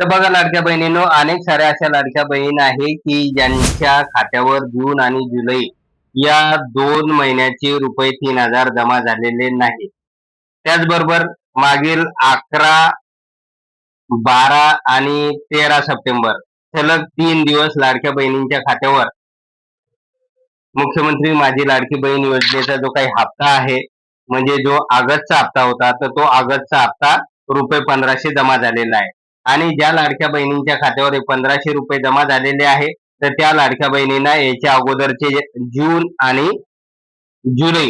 तर बघा लाडक्या बहिणींनो अनेक साऱ्या अशा लाडक्या बहीण आहे की ज्यांच्या खात्यावर जून आणि जुलै या दोन महिन्याचे रुपये तीन हजार जमा झालेले नाही त्याचबरोबर मागील अकरा बारा आणि तेरा सप्टेंबर सलग तीन दिवस लाडक्या बहिणींच्या खात्यावर मुख्यमंत्री माझी लाडकी बहीण योजनेचा जो काही हप्ता आहे म्हणजे जो ऑगस्टचा हप्ता होता तर तो ऑगस्टचा हप्ता रुपये पंधराशे जमा झालेला आहे. आणि ज्या लाडक्या बहिणींच्या खात्यावर पंधराशे रुपये जमा झालेले आहे तर त्या लाडक्या बहिणींना याच्या अगोदरचे जून आणि जुलै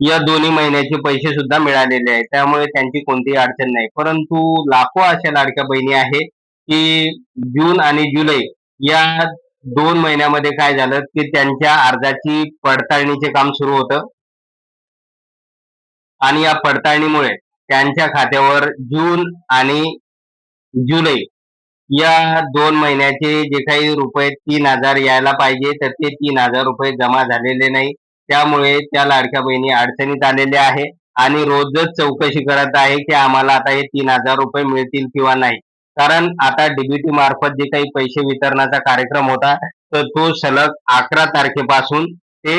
या दोन्ही महिन्याचे पैसे सुद्धा मिळालेले आहेत. त्यामुळे त्यांची कोणतीही अडचण नाही. परंतु लाखो अशा लाडक्या बहिणी आहेत की जून आणि जुलै या दोन महिन्यामध्ये काय झालं की त्यांच्या अर्जाची पडताळणीचे काम सुरू होतं. आणि या पडताळणीमुळे त्यांच्या खात्यावर जून आणि जुलै. या दोन महिन्याचे जे काही रुपये तीन हजार यायला पाहिजे तर ते तीन हजार रुपये जमा झालेले नाही. त्यामुळे त्या लाडक्या बहिणी अडचणीत आलेल्या आहे आणि रोजच चौकशी करत आहे की आम्हाला आता हे तीन हजार रुपये मिळतील किंवा नाही. कारण आता डीबीटी मार्फत जे काही पैसे वितरणाचा कार्यक्रम होता तर तो सलग अकरा तारखेपासून ते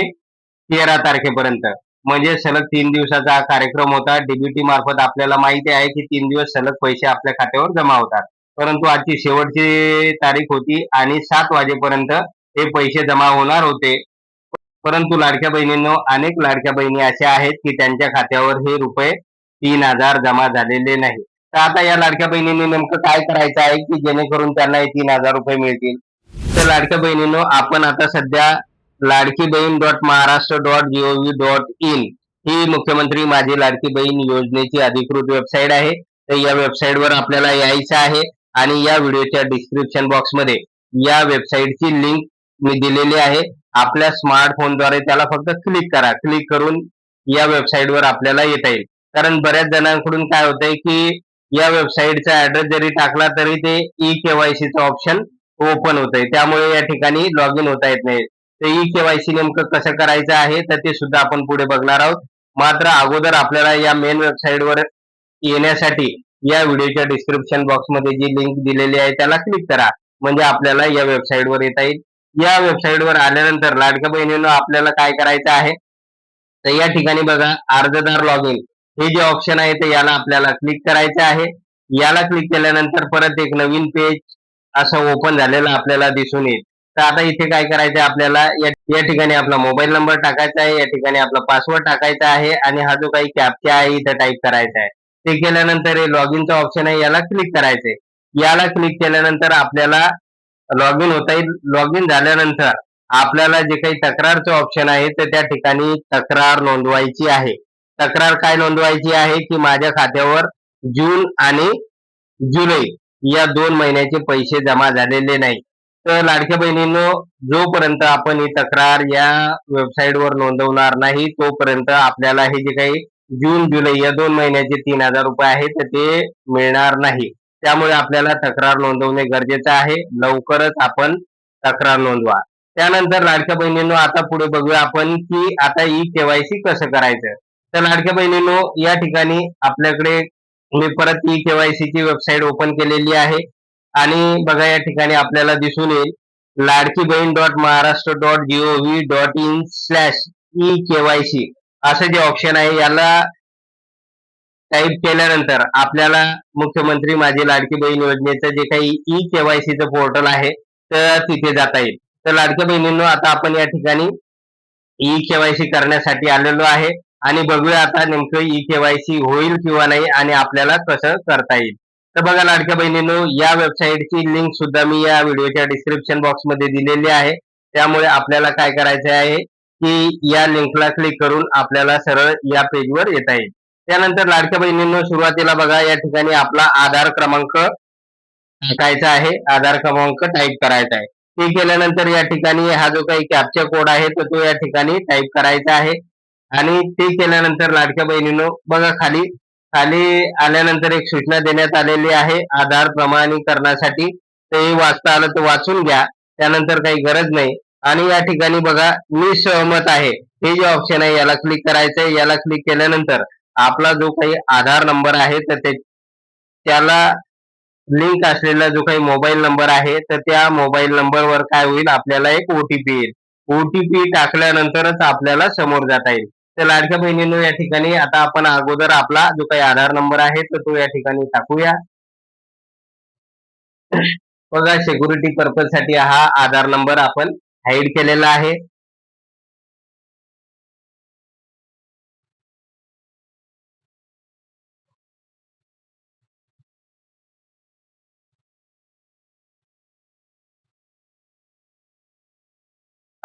तेरा तारखेपर्यंत. म्हणजे सलग तीन दिवसाचा हा कार्यक्रम होता. डीबीटी मार्फत आपल्याला माहिती आहे की तीन दिवस सलग पैसे आपल्या खात्यावर जमा होतात. परंतु आजची शेवटची तारीख होती आणि सात वाजेपर्यंत हे पैसे जमा होणार होते. परंतु लाडक्या बहिणींनो अनेक लाडक्या बहिणी अशा आहेत की त्यांच्या खात्यावर हे रुपये तीन हजार जमा झालेले नाही तर आता या लाडक्या बहिणींनी नेमकं काय करायचं आहे की जेणेकरून त्यांना हे तीन हजार रुपये मिळतील? तर लाडक्या बहिणींनो आपण आता सध्या Ladki Bahin dot Maharashtra dot G O V dot in ही मुख्यमंत्री माझी लाडकी बहीण योजनेची अधिकृत वेबसाईट आहे. तर या वेबसाईटवर आपल्याला यायचं आहे आणि या व्हिडिओच्या डिस्क्रिप्शन बॉक्समध्ये या वेबसाईटची लिंक मी दिलेली आहे. आपल्या स्मार्टफोनद्वारे त्याला फक्त क्लिक करा. क्लिक करून या वेबसाईटवर आपल्याला येता येईल. कारण बऱ्याच जणांकडून काय होतंय की या वेबसाईटचा ऍड्रेस जरी टाकला तरी ते ई केवायसीचं ऑप्शन ओपन होतंय. त्यामुळे या ठिकाणी लॉग इन होता येत नाही. तर ई केवायसी नेमकं कसं करायचं आहे तर ते सुद्धा आपण पुढे बघणार आहोत. मात्र अगोदर आपल्याला या मेन वेबसाईटवर येण्यासाठी या व्हिडिओच्या डिस्क्रिप्शन बॉक्समध्ये जी लिंक दिलेली आहे त्याला क्लिक करा. म्हणजे आपल्याला या वेबसाईटवर येता येईल. या वेबसाईटवर आल्यानंतर लाडक्या बहिणींनो आपल्याला काय करायचं आहे? तर या ठिकाणी बघा अर्जदार लॉग इन हे जे ऑप्शन आहे ते याला आपल्याला क्लिक करायचं आहे. याला क्लिक केल्यानंतर परत एक नवीन पेज असं ओपन झालेलं आपल्याला दिसून येईल. तर आता इथे काय करायचं आपल्याला? या ठिकाणी आपला मोबाईल नंबर टाकायचा आहे या ठिकाणी आपला पासवर्ड टाकायचा आहे आणि हा जो काही कॅपचा आहे इथं टाईप करायचा आहे. ते केल्यानंतर हे लॉग इनचा ऑप्शन आहे याला क्लिक करायचंय. याला क्लिक केल्यानंतर आपल्याला लॉग इन होता येईल लॉग इन झाल्यानंतर आपल्याला जे काही तक्रारचं ऑप्शन आहे तर त्या ठिकाणी तक्रार नोंदवायची आहे. तक्रार काय नोंदवायची आहे की माझ्या खात्यावर जून आणि जुलै या दोन महिन्याचे पैसे जमा झालेले नाही तर लाडक्या बहिणींनो जोपर्यंत आपण ही तक्रार या वेबसाईटवर नोंदवणार नाही तोपर्यंत आपल्याला हे जे काही जून जुलै या दोन महिन्याचे तीन हजार रुपये आहेत तर ते मिळणार नाही. त्यामुळे आपल्याला तक्रार नोंदवणे गरजेचं आहे. लवकरच आपण तक्रार नोंदवा. त्यानंतर लाडक्या बहिणींनो आता पुढे बघूया आपण की आता ई केवायसी कसं करायचं. तर लाडक्या बहिणींनो या ठिकाणी आपल्याकडे मी परत ई केवायसी ची वेबसाईट ओपन केलेली आहे. आणि बघा या ठिकाणी आपल्याला दिसून येईल. Ladki Bahin dot Maharashtra dot G O V dot in slash E KYC असं जे ऑप्शन आहे याला टाईप केल्यानंतर आपल्याला मुख्यमंत्री माझी लाडकी बहीण योजनेचं जे काही ई केवायसीचं पोर्टल आहे तर तिथे जाता येईल. तर लाडक्या बहिणींनो आता आपण या ठिकाणी ई केवायसी करण्यासाठी आलेलो आहे. आणि बघूया आता नेमकं ई केवायसी होईल किंवा नाही आणि आपल्याला कसं करता येईल. तर बघा लाडक्या बहिणींनो या वेबसाईटची लिंक सुद्धा मी या व्हिडिओच्या डिस्क्रिप्शन बॉक्समध्ये दिलेली आहे. त्यामुळे आपल्याला काय करायचं आहे की या लिंकला क्लिक करून आपल्याला सरळ या पेजवर येता येईल. त्यानंतर लाडक्या बहिणींनो सुरुवातीला बघा या ठिकाणी आपला आधार क्रमांक टाकायचा आहे. आधार क्रमांक टाईप करायचा आहे. ते केल्यानंतर या ठिकाणी हा जो काही कॅप्चा कोड आहे तो तो या ठिकाणी टाईप करायचा आहे. आणि ते केल्यानंतर लाडक्या बहिणीनो बघा खाली खाली आल्यानंतर एक सूचना देण्यात आलेली आहे. आधार प्रमाणीकरणासाठी ते वाचता आलं तर वाचून घ्या. त्यानंतर काही गरज नाही. आणि या ठिकाणी बघा मी सहमत आहे. हे जे ऑप्शन आहे याला क्लिक करायचं आहे याला क्लिक केल्यानंतर आपला जो काही आधार नंबर आहे तर ते त्याला लिंक असलेला जो काही मोबाईल नंबर आहे तर त्या मोबाईल नंबरवर काय होईल? आपल्याला एक ओटीपी येईल. ओटीपी टाकल्यानंतरच आपल्याला समोर जाता येईल. तर लाडक्या बहिणींनो या ठिकाणी आता आपण अगोदर आपला जो काही आधार नंबर आहे तर तो या ठिकाणी टाकूया. बघा सिक्युरिटी पर्पजसाठी हा आधार नंबर आपण हाईड केलेला आहे.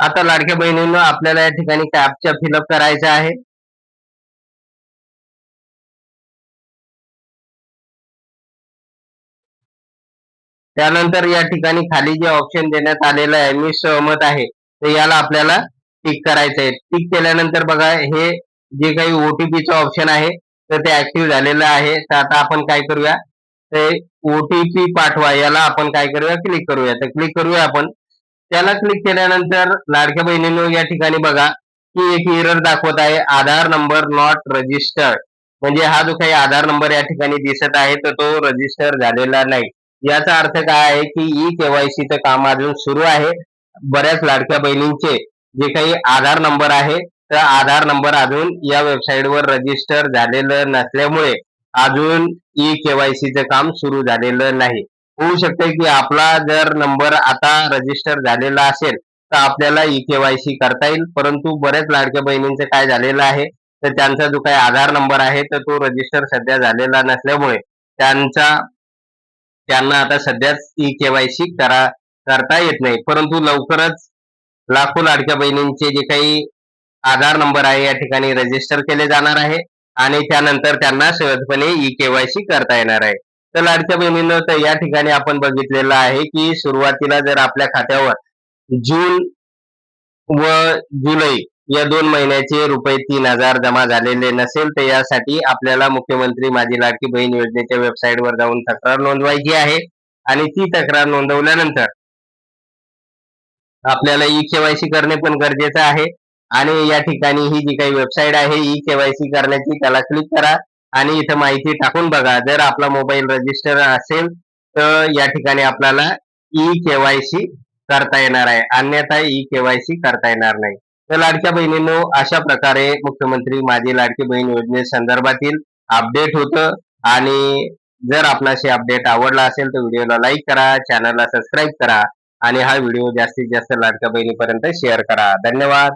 आता लाडक्या बहिणींनो आपल्याला या ठिकाणी कॅपच्या फिलअप करायचा आहे? त्यानंतर या ठिकाणी खाली जे ऑप्शन देण्यात आलेलं आहे मी सहमत आहे. तर याला आपल्याला टिक करायचं आहे. टिक केल्यानंतर बघा हे जे काही ओटीपीचं ऑप्शन आहे तर ते ऍक्टिव्ह झालेलं आहे. तर आता आपण काय करूया? ते ओटीपी पाठवा. याला आपण काय करूया? क्लिक करूया. तर क्लिक करूया आपण. त्याला क्लिक केल्यानंतर लाडक्या बहिणीनो या ठिकाणी बघा की एक एरर दाखवत आहे. आधार नंबर नॉट रजिस्टर्ड म्हणजे हा जो काही आधार नंबर या ठिकाणी दिसत आहे तर तो रजिस्टर झालेला नाही. याचा अर्थ काय आहे की ई केवायसीचं काम अजून सुरू आहे. बऱ्याच लाडक्या बहिणींचे जे काही आधार नंबर आहे तर आधार नंबर अजून या वेबसाईटवर रजिस्टर झालेलं नसल्यामुळे अजून ई केवायसीचं काम सुरू झालेलं नाही. होऊ शकते की आपला जर नंबर आता रजिस्टर झालेला असेल तर आपल्याला ई केवायसी करता येईल. परंतु बऱ्याच लाडक्या बहिणींचं काय झालेलं आहे तर त्यांचा जो काही आधार नंबर आहे तर तो रजिस्टर सध्या झालेला नसल्यामुळे त्यांचा त्यांना आता सध्याच ई केवायसी करा करता येत नाही. परंतु लवकरच लाखो लाडक्या बहिणींचे जे काही आधार नंबर आहे या ठिकाणी रजिस्टर केले जाणार आहे. आणि त्यानंतर त्यांना सहजपणे ई केवायसी करता येणार आहे. तर लाडक्या बहिणींनो तर या ठिकाणी आपण बघितलेलं आहे की सुरुवातीला जर आपल्या खात्यावर जून व जुलै या दोन महिन्याचे रुपये तीन हजार जमा झालेले नसेल तर यासाठी आपल्याला मुख्यमंत्री माझी लाडकी बहीण योजनेच्या वेबसाईटवर जाऊन तक्रार नोंदवायची आहे. आणि ती तक्रार नोंदवल्यानंतर आपल्याला ई केवायसी करणे पण गरजेचं आहे. आणि या ठिकाणी ही जी काही वेबसाईट आहे ई केवायसी करण्याची त्याला क्लिक करा. आणि इथं माहिती टाकून बघा जर आपला मोबाईल रजिस्टर असेल तर या ठिकाणी आपल्याला ई केवायसी करता येणार आहे. अन्यथा ई केवायसी करता येणार नाही. तर लाडक्या बहिणींनो अशा प्रकारे मुख्यमंत्री माझी लाडकी बहीण योजने संदर्भातील अपडेट होतं. आणि जर आपणाशी अपडेट आवडला असेल तर व्हिडिओला लाईक करा चॅनलला सबस्क्राईब करा. आणि हा व्हिडिओ जास्तीत जास्त लाडक्या बहिणीपर्यंत शेअर करा. धन्यवाद.